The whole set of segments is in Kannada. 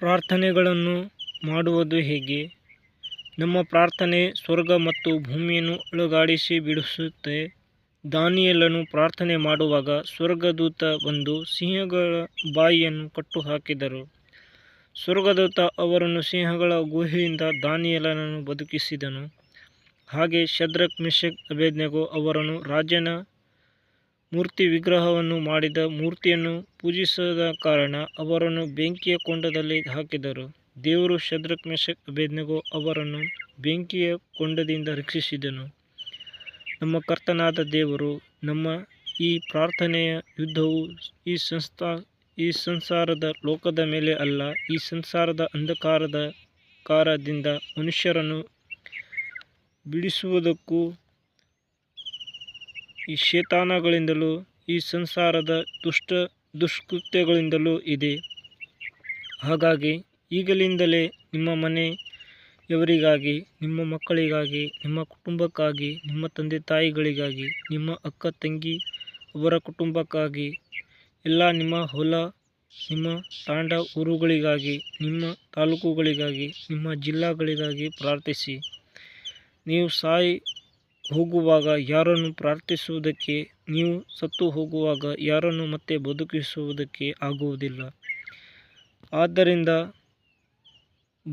ಪ್ರಾರ್ಥನೆಗಳನ್ನು ಮಾಡುವುದು ಹೇಗೆ? ನಮ್ಮ ಪ್ರಾರ್ಥನೆ ಸ್ವರ್ಗ ಮತ್ತು ಭೂಮಿಯನ್ನು ಅಳುಗಾಡಿಸಿ ಬಿಡಿಸುತ್ತೆ. ದಾನಿಯೇಲನು ಪ್ರಾರ್ಥನೆ ಮಾಡುವಾಗ ಸ್ವರ್ಗದೂತ ಬಂದು ಸಿಂಹಗಳ ಬಾಯಿಯನ್ನು ಕಟ್ಟು ಹಾಕಿದರು ಸ್ವರ್ಗದೂತ ಅವರನ್ನು ಸಿಂಹಗಳ ಗುಹೆಯಿಂದ ದಾನಿಯೇಲನನ್ನು ಬದುಕಿಸಿದನು. ಹಾಗೆ ಶದ್ರಕ್ ಮಿಶಕ್ ಅಬೇದ್ನೆಗೋ ಅವರನ್ನು ರಾಜನ ಮೂರ್ತಿ ವಿಗ್ರಹವನ್ನು ಮಾಡಿದ ಮೂರ್ತಿಯನ್ನು ಪೂಜಿಸದ ಕಾರಣ ಅವರನ್ನು ಬೆಂಕಿಯ ಕೊಂಡದಲ್ಲಿ ಹಾಕಿದರು. ದೇವರು ಶದ್ರಕ್ ಮೆಷಕ್ ಅಬೇದ್ನೆಗೋ ಅವರನ್ನು ಬೆಂಕಿಯ ಕೊಂಡದಿಂದ ರಕ್ಷಿಸಿದನು. ನಮ್ಮ ಕರ್ತನಾದ ದೇವರು ನಮ್ಮ ಈ ಪ್ರಾರ್ಥನೆಯ ಯುದ್ಧವು ಈ ಸಂಸ್ಥಾ ಈ ಸಂಸಾರದ ಲೋಕದ ಮೇಲೆ ಅಲ್ಲ, ಈ ಸಂಸಾರದ ಅಂಧಕಾರದ ಕಾರದಿಂದ ಮನುಷ್ಯರನ್ನು ಬಿಡಿಸುವುದಕ್ಕೂ ಈ ಶೇತಾನಗಳಿಂದಲೂ ಈ ಸಂಸಾರದ ದುಷ್ಟ ದುಷ್ಕೃತ್ಯಗಳಿಂದಲೂ ಇದೆ. ಹಾಗಾಗಿ ಈಗಲಿಂದಲೇ ನಿಮ್ಮ ಮನೆಯವರಿಗಾಗಿ ನಿಮ್ಮ ಮಕ್ಕಳಿಗಾಗಿ, ನಿಮ್ಮ ಕುಟುಂಬಕ್ಕಾಗಿ, ನಿಮ್ಮ ತಂದೆ ತಾಯಿಗಳಿಗಾಗಿ, ನಿಮ್ಮ ಅಕ್ಕ ತಂಗಿ ಅವರ ಕುಟುಂಬಕ್ಕಾಗಿ, ಎಲ್ಲ ನಿಮ್ಮ ಹೊಲ, ನಿಮ್ಮ ತಾಂಡ ಊರುಗಳಿಗಾಗಿ, ನಿಮ್ಮ ತಾಲೂಕುಗಳಿಗಾಗಿ, ನಿಮ್ಮ ಜಿಲ್ಲಾಗಳಿಗಾಗಿ ಪ್ರಾರ್ಥಿಸಿ. ನೀವು ಸಾಯಿ ಹೋಗುವಾಗ ಯಾರನ್ನು ಪ್ರಾರ್ಥಿಸುವುದಕ್ಕೆ, ನೀವು ಸತ್ತು ಹೋಗುವಾಗ ಯಾರನ್ನು ಮತ್ತೆ ಬದುಕಿಸುವುದಕ್ಕೆ ಆಗುವುದಿಲ್ಲ. ಆದ್ದರಿಂದ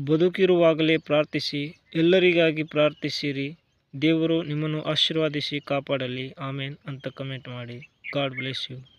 ಬದುಕಿರುವಾಗಲೇ ಪ್ರಾರ್ಥಿಸಿ, ಎಲ್ಲರಿಗಾಗಿ ಪ್ರಾರ್ಥಿಸಿರಿ. ದೇವರು ನಿಮ್ಮನ್ನು ಆಶೀರ್ವಾದಿಸಿ ಕಾಪಾಡಲಿ. ಆಮೇನ್. ಅಂತ ಕಮೆಂಟ್ ಮಾಡಿ. God bless you.